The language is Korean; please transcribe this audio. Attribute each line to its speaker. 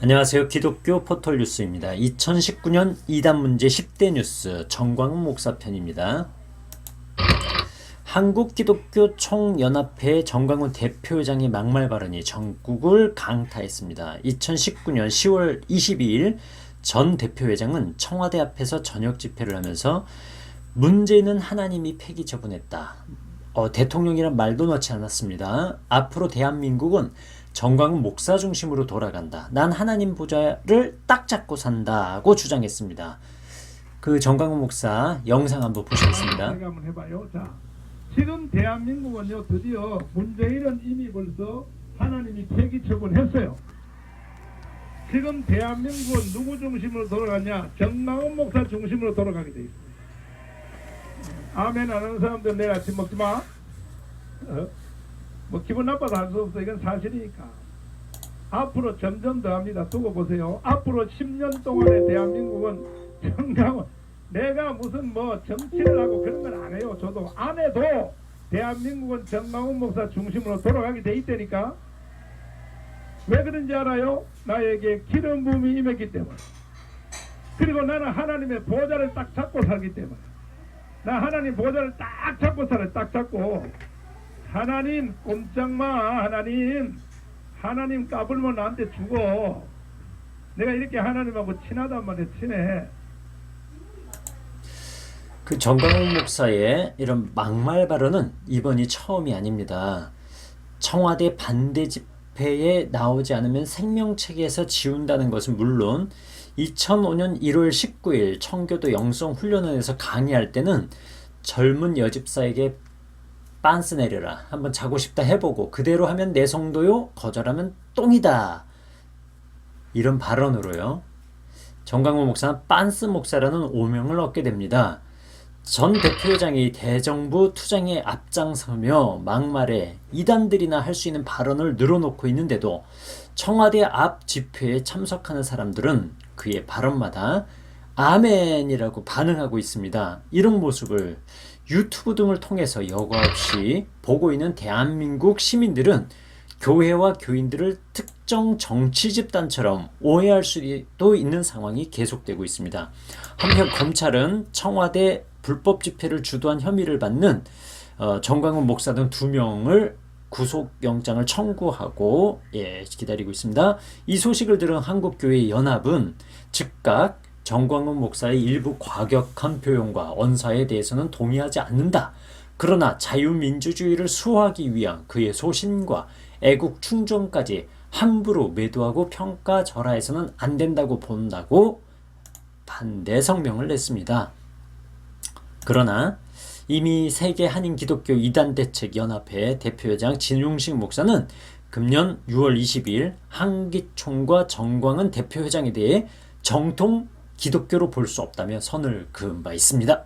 Speaker 1: 안녕하세요. 기독교 포털 뉴스입니다. 2019년 2단 문제 10대 뉴스 정광훈 목사 편입니다. 한국기독교 총연합회 정광훈 대표회장의 막말 발언이 전국을 강타했습니다. 2019년 10월 22일 전 대표회장은 청와대 앞에서 저녁 집회를 하면서 문제는 하나님이 폐기 처분했다. 어, 대통령이란 말도 넣지 않았습니다. 앞으로 대한민국은 정광훈 목사 중심으로 돌아간다. 난 하나님 보좌를 딱 잡고 산다고 주장했습니다. 그 정광훈 목사 영상 한번 보시겠습니다.
Speaker 2: 한번 해봐요. 자, 지금 대한민국은요 드디어 문재인은 이미 벌써 하나님이 폐기 처분했어요. 지금 대한민국은 누구 중심으로 돌아가냐? 정망훈 목사 중심으로 돌아가게 돼 있습니다. 아멘 안 하는 사람들 내일 아침 먹지 마. 어? 뭐 기분 나빠도 할수 없어. 이건 사실이니까. 앞으로 점점 더 합니다. 두고 보세요. 앞으로 10년 동안의 대한민국은 정강훈 내가 무슨 뭐 정치를 하고 그런 건 안 해요. 저도 안 해도 대한민국은 정강훈 목사 중심으로 돌아가게 돼 있다니까. 왜 그런지 알아요? 나에게 기름 부음이 임했기 때문에. 그리고 나는 하나님의 보좌를 딱 잡고 살기 때문에. 나 하나님 보좌를 딱 잡고 살아, 딱 잡고. 하나님 꼼짝마, 하나님. 하나님 까불면 나한테 죽어. 내가 이렇게 하나님하고 친하단 말이야, 친해.
Speaker 1: 그 정광훈 목사의 이런 막말 발언은 이번이 처음이 아닙니다. 청와대 반대 집회에 나오지 않으면 생명체계에서 지운다는 것은 물론 2005년 1월 19일 청교도 영성훈련원에서 강의할 때는 젊은 여집사에게 빤스 내려라. 한번 자고 싶다 해보고 그대로 하면 내 성도요 거절하면 똥이다. 이런 발언으로요. 정강호 목사는 빤스 목사라는 오명을 얻게 됩니다. 전 대표회장이 대정부 투쟁에 앞장서며 막말에 이단들이나 할 수 있는 발언을 늘어놓고 있는데도 청와대 앞 집회에 참석하는 사람들은 그의 발언마다 아멘이라고 반응하고 있습니다. 이런 모습을 유튜브 등을 통해서 여과 없이 보고 있는 대한민국 시민들은 교회와 교인들을 특정 정치 집단처럼 오해할 수도 있는 상황이 계속되고 있습니다. 한편 검찰은 청와대 불법 집회를 주도한 혐의를 받는 어, 정광훈 목사 등 두 명을 구속영장을 청구하고 예, 기다리고 있습니다. 이 소식을 들은 한국교회 연합은 즉각 정광훈 목사의 일부 과격한 표현과 언사에 대해서는 동의하지 않는다. 그러나 자유민주주의를 수호하기 위한 그의 소신과 애국 충정까지 함부로 매도하고 평가절하해서는 안 된다고 본다고 반대 성명을 냈습니다. 그러나 이미 세계 한인 기독교 이단 대책 연합회 대표회장 진용식 목사는 금년 6월 20일 한기총과 정광은 대표회장에 대해 정통 기독교로 볼 수 없다며 선을 그은 바 있습니다.